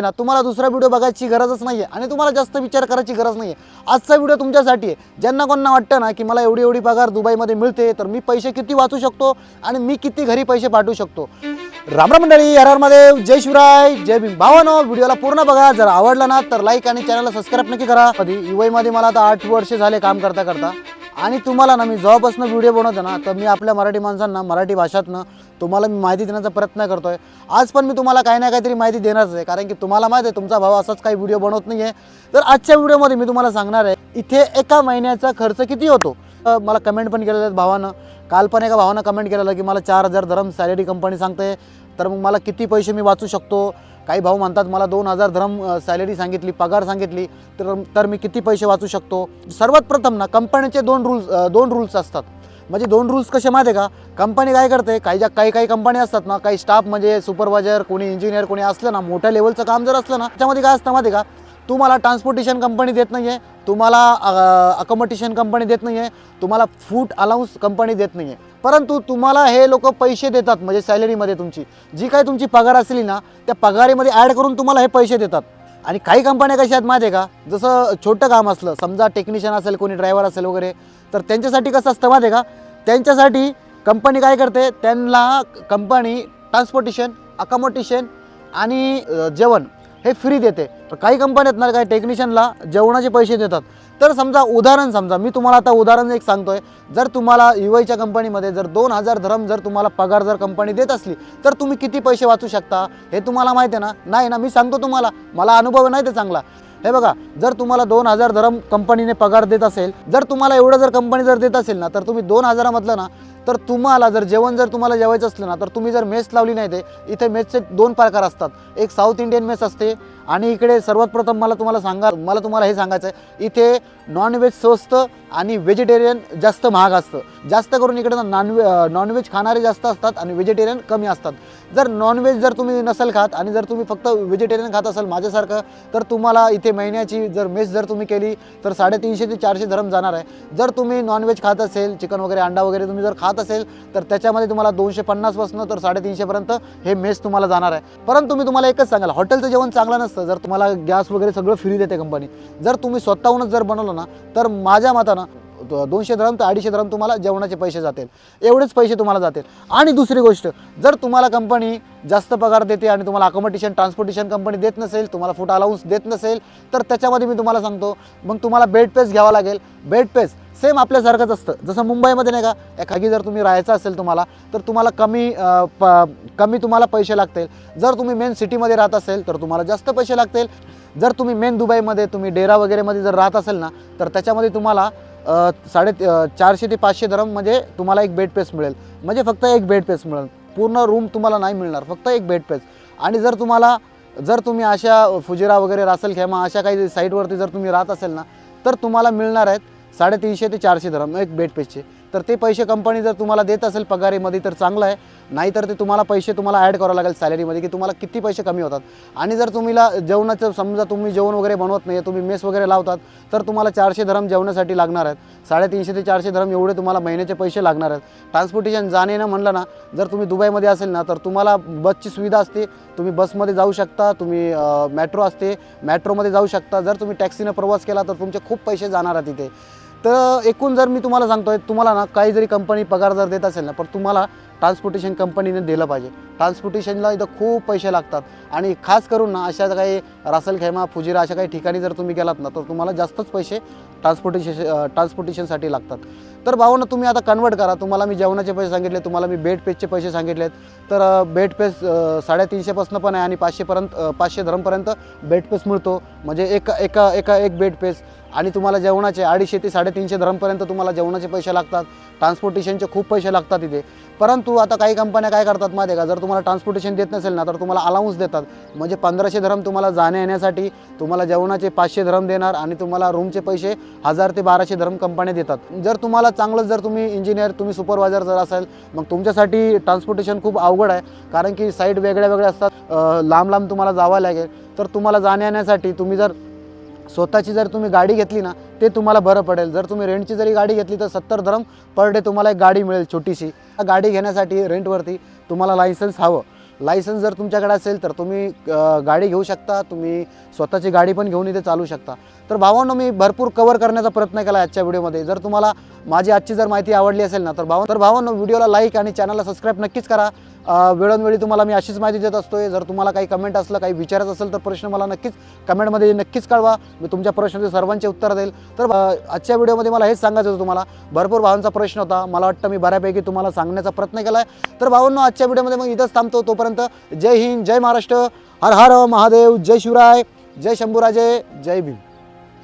ना तुम्हाला दुसरा व्हिडिओ बघायची गरजच नाही आहे आणि तुम्हाला जास्त विचार करायची गरज नाही आहे आजचा व्हिडिओ तुमच्यासाठी आहे. ज्यांना कोणाला वाटतं ना की मला एवढी एवढी पगार दुबईमध्ये मिळते तर मी पैसे किती वाचू शकतो आणि मी किती घरी पैसे पाठवू शकतो? रामराम मंडळी हर हर महादेव जय शिवराय जय भीम. भावानो व्हिडिओला पूर्ण बघा. जर आवडला ना तर लाईक आणि चॅनलला सबस्क्राईब नक्की करा. कधी युवाईमध्ये मला आता आठ वर्ष झाले काम करता करता आणि तुम्हाला ना मी जेव्हापासून व्हिडिओ बनवतो ना तर मी आपल्या मराठी माणसांना मराठी भाषातनं तुम्हाला मी माहिती देण्याचा प्रयत्न करतोय. आज पण मी तुम्हाला काही ना काहीतरी माहिती देणारच आहे कारण की तुम्हाला माहिती आहे तुमचा भाऊ असाच काही व्हिडिओ बनवत नाही आहे तर आजच्या व्हिडिओमध्ये मी तुम्हाला सांगणार आहे इथे एका महिन्याचा खर्च किती होतो? मला कमेंट पण केलेलं आहे भावानं. काल पण एका भावानं कमेंट केलेलं की मला चार हजार धरम सॅलरी कंपनी सांगते तर मग मला किती पैसे मी वाचू शकतो? काही भाऊ म्हणतात मला दोन हजार धरम सॅलरी सांगितली पगार सांगितली तर तर मी किती पैसे वाचू शकतो? सर्वात प्रथम ना कंपनीचे दोन रूल्स दोन रूल्स असतात. म्हणजे दोन रूल्स कसे माहिती का? कंपनी काय करते? काही ज्या काही काही कंपनी असतात ना काही स्टाफ म्हणजे सुपरवायझर कोणी इंजिनियर कोणी असलं ना मोठ्या लेवलचं काम जर असलं ना त्याच्यामध्ये काय असतं माहिती का? तुम्हाला ट्रान्सपोर्टेशन कंपनी देत नाही आहे तुम्हाला अकोमोडेशन कंपनी देत नाही आहे तुम्हाला फूड अलाउन्स कंपनी देत नाही आहे परंतु तुम्हाला हे लोक पैसे देतात म्हणजे सॅलरीमध्ये तुमची. जी काही तुमची पगार असली ना त्या पगारीमध्ये ॲड करून तुम्हाला हे पैसे देतात. आणि काही कंपन्या कशा आहेत माहिती आहे का? जसं छोटं काम असलं समजा टेक्निशियन असेल कोणी ड्रायव्हर असेल वगैरे तर त्यांच्यासाठी कसं असतं माहिती आहे का? त्यांच्यासाठी कंपनी काय करते? त्यांना कंपनी ट्रान्सपोर्टेशन अकोमोडेशन आणि जेवण. हे फ्री देते. तर काही कंपन्या आहेत ना काही टेक्निशियनला जेवणाचे पैसे देतात. तर समजा उदाहरण समजा मी तुम्हाला आता उदाहरण एक सांगतोय. जर तुम्हाला युआयच्या कंपनीमध्ये जर दोन हजार धरम जर तुम्हाला पगार जर कंपनी देत असली तर तुम्ही किती पैसे वाचू शकता? हे तुम्हाला माहिती आहे ना? नाही ना मी सांगतो तुम्हाला. मला अनुभव नाही ते चांगला. हे बघा जर तुम्हाला दोन हजार धरम कंपनीने पगार देत असेल जर तुम्हाला एवढं जर कंपनी जर देत असेल ना तर तुम्ही दोन हजारामधलं ना तर तुम्हाला जर जेवण जर तुम्हाला जेवायचं असलं ना तर तुम्ही जर मेस लावली नाही ते इथे मेसचे दोन प्रकार असतात. एक साऊथ इंडियन मेस असते आणि इकडे सर्वात प्रथम मला तुम्हाला सांगा मला तुम्हाला हे सांगायचं आहे इथे नॉनव्हेज स्वस्त आणि व्हेजिटेरियन जास्त महाग असतं. जास्त करून इकडे ना नॉनव्हे नॉनव्हेज खाणारे जास्त असतात आणि व्हेजिटेरियन कमी असतात. जर नॉनव्हेज जर तुम्ही नसेल खात आणि जर तुम्ही फक्त व्हेजिटेरियन खात असाल माझ्यासारखं तर तुम्हाला इथे महिन्याची जर मेस जर तुम्ही केली तर साडेतीनशे ते चारशे धरम जाणार आहे. जर तुम्ही नॉनव्हेज खात असेल चिकन वगैरे अंडा वगैरे तुम्ही जर खात असेल तर त्याच्यामध्ये तुम्हाला दोनशे पन्नासपासून तर साडेतीनशेपर्यंत हे मेस तुम्हाला जाणार आहे. परंतु मी तुम्हाला एकच सांगाल हॉटेलचं जेवण चांगलं नसतं जर तुम्हाला गॅस वगैरे सगळं फ्री देते कंपनी जर तुम्ही स्वतःहूनच जर बनवलं ना तर माझ्या मतानं दोनशे ग्राम ते अडीचशे ग्राम तुम्हाला जेवणाचे पैसे जातील. एवढेच पैसे तुम्हाला जातील. आणि दुसरी गोष्ट जर तुम्हाला कंपनी जास्त पगार देते आणि तुम्हाला अकोमोडेशन ट्रान्सपोर्टेशन कंपनी देत नसेल तुम्हाला फूड अलाउन्स देत नसेल तर त्याच्यामध्ये मी तुम्हाला सांगतो मग तुम्हाला बेड पेस घ्यावा लागेल. बेड पेस सेम आपल्यासारखंच असतं. जसं मुंबईमध्ये नाही का एखादी जर तुम्ही राहायचं असेल तुम्हाला तर तुम्हाला कमी प कमी तुम्हाला पैसे लागतील. जर तुम्ही मेन सिटीमध्ये राहत असेल तर तुम्हाला जास्त पैसे लागतील. जर तुम्ही मेन दुबईमध्ये तुम्ही डेरा वगैरेमध्ये जर राहत असेल ना तर त्याच्यामध्ये तुम्हाला साडे चारशे ते पाचशे धरम म्हणजे तुम्हाला एक बेड पेस मिळेल. म्हणजे फक्त एक बेड पेस मिळेल. पूर्ण रूम तुम्हाला नाही मिळणार. फक्त एक बेड पेस आणि जर तुम्हाला जर तुम्ही अशा फुजिरा वगैरे रासल खेमा अशा काही साईटवरती जर तुम्ही राहत असेल ना तर तुम्हाला मिळणार आहेत साडेतीनशे ते चारशे धरम एक बेड पेसचे तर ते पैसे कंपनी जर तुम्हाला देत असेल पगारीमध्ये तर चांगलं आहे. नाहीतर ते तुम्हाला पैसे तुम्हाला ॲड करावं लागेल सॅलरीमध्ये की तुम्हाला किती पैसे कमी होतात. आणि जर तुम्हीला जेवणाचं समजा तुम्ही जेवण वगैरे बनवत नाही तुम्ही मेस वगैरे लावतात तर तुम्हाला चारशे धरम जेवणासाठी लागणार आहेत. साडेतीनशे ते चारशे धरम एवढे तुम्हाला महिन्याचे पैसे लागणार आहेत. ट्रान्सपोर्टेशन जाणे ना म्हणलं ना जर तुम्ही दुबईमध्ये असेल ना तर तुम्हाला बसची सुविधा असते. तुम्ही बसमध्ये जाऊ शकता तुम्ही मेट्रो असते. मेट्रोमध्ये जाऊ शकता. जर तुम्ही टॅक्सीनं प्रवास केला तर तुमचे खूप पैसे जाणार आहेत तिथे तर एकूण जर मी तुम्हाला सांगतोय तुम्हाला ना काही जरी कंपनी पगार जर देत असेल ना पण तुम्हाला ट्रान्सपोर्टेशन कंपनीने दिलं पाहिजे. ट्रान्सपोर्टेशनला इथं खूप पैसे लागतात. आणि खास करून ना अशा काही रासलखैमा फुजिरा अशा काही ठिकाणी जर तुम्ही गेलात ना तर तुम्हाला जास्तच पैसे ट्रान्सपोर्टेशन ट्रान्सपोर्टेशनसाठी लागतात. तर भावानं तुम्ही आता कन्वर्ट करा. तुम्हाला मी जेवणाचे पैसे सांगितले तुम्हाला मी बेड पेजचे पैसे सांगितलेत. तर बेड पेज साडेतीनशेपासून पण आहे आणि पाचशेपर्यंत पाचशे धरमपर्यंत बेड पेज मिळतो. म्हणजे एका एका एका एक बेड पेस आणि तुम्हाला जेवणाचे अडीचशे ते साडेतीनशे धरमपर्यंत तुम्हाला जेवणाचे पैसे लागतात. ट्रान्सपोर्टेशनचे खूप पैसे लागतात इथे. परंतु आता काही कंपन्या काय करतात माहिती का? जर तुम्हाला ट्रान्सपोर्टेशन देत नसेल ना तर तुम्हाला अलाउन्स देतात. म्हणजे पंधराशे धरम तुम्हाला जाण्या येण्यासाठी तुम्हाला जेवणाचे पाचशे धरम देणार आणि तुम्हाला रूमचे पैसे हजार ते बाराशे धरम कंपन्या देतात. जर तुम्हाला चांगलं जर तुम्ही इंजिनियर तुम्ही सुपरवायझर जर असाल मग तुमच्यासाठी ट्रान्सपोर्टेशन खूप अवघड आहे. कारण की साईड वेगळ्या वेगळ्या असतात. लांब लांब तुम्हाला जावं लागेल. तर तुम्हाला जाण्या येण्यासाठी तुम्ही जर स्वतःची जर तुम्ही गाडी घेतली ना ते तुम्हाला बरं पडेल. जर तुम्ही रेंटची जरी गाडी घेतली तर सत्तर धरम पर डे तुम्हाला एक गाडी मिळेल छोटीशी. गाडी घेण्यासाठी रेंटवरती तुम्हाला लायसन्स हवं. लायसन्स जर तुमच्याकडे असेल तर तुम्ही गाडी घेऊ शकता तुम्ही स्वतःची गाडी पण घेऊन इथे चालू शकता. तर भावांनो मी भरपूर कवर करण्याचा प्रयत्न केला आजच्या व्हिडिओमध्ये जर तुम्हाला माझी आजची जर माहिती आवडली असेल ना तर भावा तर भावांनो व्हिडिओला लाईक आणि चॅनलला सबस्क्राईब नक्कीच करा. वेळोवेळी तुम्हाला मी अशीच माहिती देत असतोय. जर तुम्हाला काही कमेंट असलं काही विचारायचं असेल तर प्रश्न मला नक्कीच कमेंटमध्ये नक्कीच कळवा. मी तुमच्या प्रश्नाचे सर्वांचे उत्तर देईल. तर आजच्या व्हिडिओमध्ये मला हेच सांगायचं होतं तुम्हाला. भरपूर भावांचा प्रश्न होता. मला वाटतं मी बऱ्यापैकी तुम्हाला सांगण्याचा प्रयत्न केला आहे तर भावांनो आजच्या व्हिडिओमध्ये मग इथंच थांबतो. तोपर्यंत जय हिंद जय महाराष्ट्र. हर हर महादेव जय शिवराय जय शंभूराजे जय भीम.